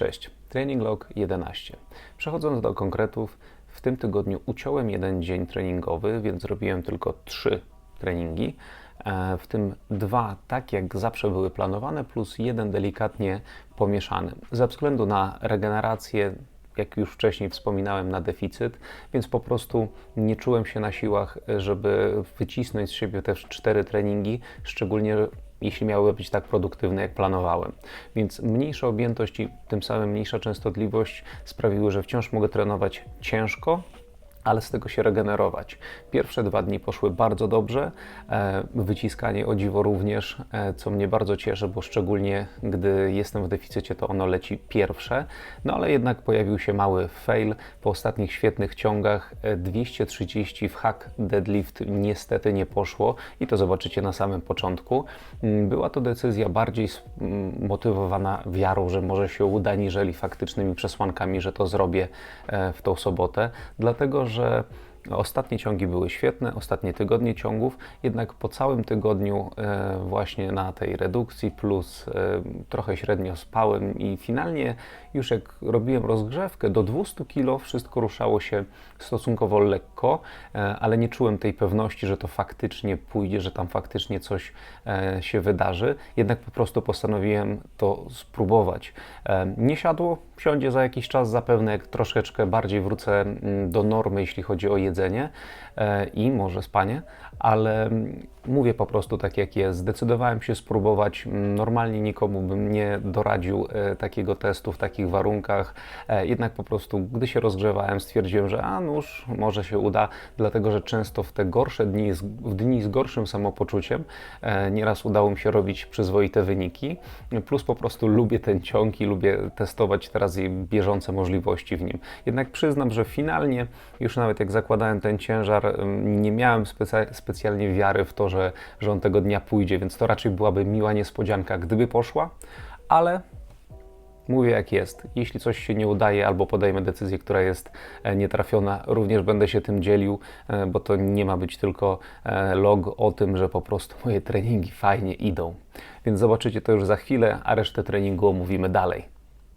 Cześć, Training Log 11. Przechodząc do konkretów, w tym tygodniu uciąłem jeden dzień treningowy, więc zrobiłem tylko trzy treningi, e, w tym dwa tak jak zawsze były planowane, plus jeden delikatnie pomieszany. Ze względu na regenerację, jak już wcześniej wspominałem, na deficyt, więc po prostu nie czułem się na siłach, żeby wycisnąć z siebie też cztery treningi, szczególnie jeśli miały być tak produktywne, jak planowałem. Więc mniejsza objętość i tym samym mniejsza częstotliwość sprawiły, że wciąż mogę trenować ciężko, ale z tego się regenerować. Pierwsze dwa dni poszły bardzo dobrze, e, wyciskanie o dziwo również, e, co mnie bardzo cieszy, bo szczególnie gdy jestem w deficycie, to ono leci pierwsze, no ale jednak pojawił się mały fail po ostatnich świetnych ciągach. e, 230 w hack deadlift niestety nie poszło i to zobaczycie na samym początku. Mm, Była to decyzja bardziej mm, motywowana wiarą, że może się uda, niżeli faktycznymi przesłankami, że to zrobię e, w tą sobotę, dlatego że ostatnie ciągi były świetne, ostatnie tygodnie ciągów, jednak po całym tygodniu e, właśnie na tej redukcji plus e, trochę średnio spałem i finalnie już jak robiłem rozgrzewkę do 200 kg wszystko ruszało się stosunkowo lekko, e, ale nie czułem tej pewności, że to faktycznie pójdzie, że tam faktycznie coś się wydarzy. Jednak po prostu postanowiłem to spróbować. Nie siadło, siądzie za jakiś czas zapewne, jak troszeczkę bardziej wrócę mm, do normy, jeśli chodzi o jedzenie e, i może spanie, ale mówię po prostu tak jak jest. Zdecydowałem się spróbować. Normalnie nikomu bym nie doradził e, takiego testu w takich warunkach. E, Jednak po prostu, gdy się rozgrzewałem, stwierdziłem, że a nuż, może się uda, dlatego że często w te gorsze dni, w dni z gorszym samopoczuciem, e, nieraz udało mi się robić przyzwoite wyniki. Plus po prostu lubię ten ciąg i lubię testować teraz bieżące możliwości w nim. Jednak przyznam, że finalnie, już nawet jak zakładałem ten ciężar, nie miałem specjalnie wiary w to, że, że on tego dnia pójdzie, więc to raczej byłaby miła niespodzianka, gdyby poszła, ale Mówię jak jest. Jeśli coś się nie udaje albo podejmę decyzję, która jest e, nietrafiona, również będę się tym dzielił, e, bo to nie ma być tylko e, log o tym, że po prostu moje treningi fajnie idą. Więc zobaczycie to już za chwilę, a resztę treningu omówimy dalej.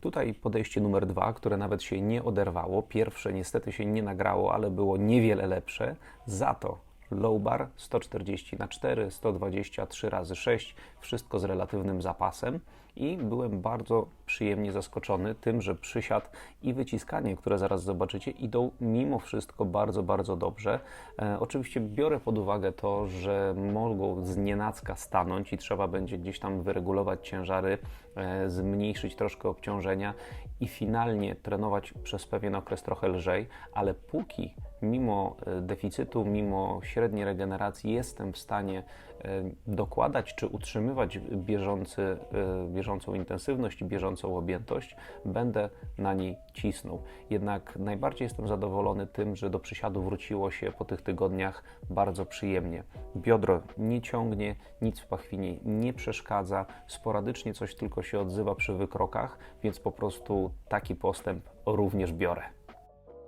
Tutaj podejście numer dwa, które nawet się nie oderwało. Pierwsze niestety się nie nagrało, ale było niewiele lepsze. Za to low bar 140 na 4, 123 razy 6, wszystko z relatywnym zapasem i byłem bardzo przyjemnie zaskoczony tym, że przysiad i wyciskanie, które zaraz zobaczycie, idą mimo wszystko bardzo, bardzo dobrze. E, oczywiście biorę pod uwagę to, że mogą z nienacka stanąć i trzeba będzie gdzieś tam wyregulować ciężary, e, zmniejszyć troszkę obciążenia i finalnie trenować przez pewien okres trochę lżej, ale póki mimo e, deficytu, mimo średniej regeneracji jestem w stanie e, dokładać czy utrzymywać bieżący, e, bieżącą intensywność bieżącą objętość, będę na niej cisnął. Jednak najbardziej jestem zadowolony tym, że do przysiadu wróciło się po tych tygodniach bardzo przyjemnie. Biodro nie ciągnie, nic w pachwinie nie przeszkadza, sporadycznie coś tylko się odzywa przy wykrokach, więc po prostu taki postęp również biorę.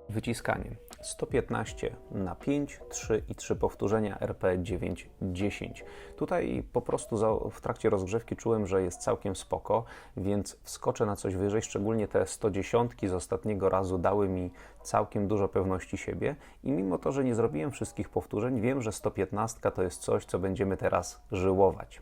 Wyciskanie 115 na 5, 3 i 3 powtórzenia RP 9, 10. Tutaj po prostu w trakcie rozgrzewki czułem, że jest całkiem spoko, więc wskoczę na coś wyżej, szczególnie te 110 z ostatniego razu dały mi całkiem dużo pewności siebie i mimo to, że nie zrobiłem wszystkich powtórzeń, wiem, że 115 to jest coś, co będziemy teraz żyłować.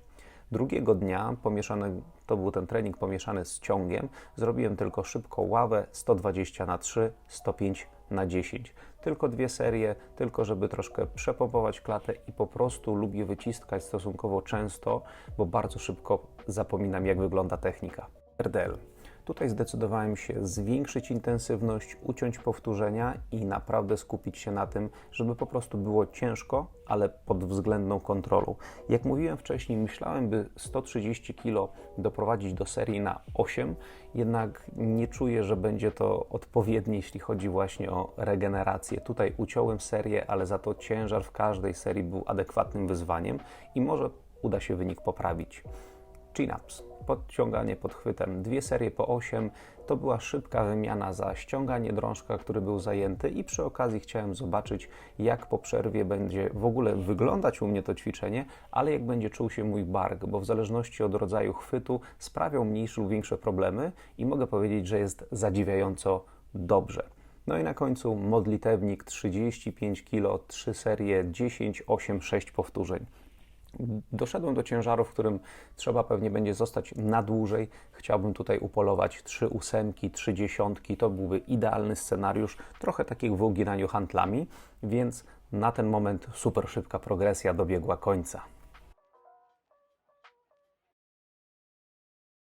Drugiego dnia pomieszany, to był ten trening pomieszany z ciągiem, zrobiłem tylko szybko ławę 120 na 3, 105 na 10. Tylko dwie serie, tylko żeby troszkę przepompować klatę i po prostu lubię wyciskać stosunkowo często, bo bardzo szybko zapominam jak wygląda technika. RDL. Tutaj zdecydowałem się zwiększyć intensywność, uciąć powtórzenia i naprawdę skupić się na tym, żeby po prostu było ciężko, ale pod względną kontrolą. Jak mówiłem wcześniej, myślałem, by 130 kg doprowadzić do serii na 8, jednak nie czuję, że będzie to odpowiednie, jeśli chodzi właśnie o regenerację. Tutaj uciąłem serię, ale za to ciężar w każdej serii był adekwatnym wyzwaniem i może uda się wynik poprawić. Chin-ups, podciąganie pod chwytem, dwie serie po 8. To była szybka wymiana za ściąganie drążka, który był zajęty i przy okazji chciałem zobaczyć, jak po przerwie będzie w ogóle wyglądać u mnie to ćwiczenie, ale jak będzie czuł się mój bark, bo w zależności od rodzaju chwytu sprawiał mniejsze lub większe problemy i mogę powiedzieć, że jest zadziwiająco dobrze. No i na końcu modlitewnik 35 kg, 3 serie 10, 8, 6 powtórzeń. Doszedłem do ciężaru, w którym trzeba pewnie będzie zostać na dłużej. Chciałbym tutaj upolować 3 ósemki, 3 dziesiątki. To byłby idealny scenariusz, trochę tak jak w uginaniu handlami, więc na ten moment super szybka progresja dobiegła końca.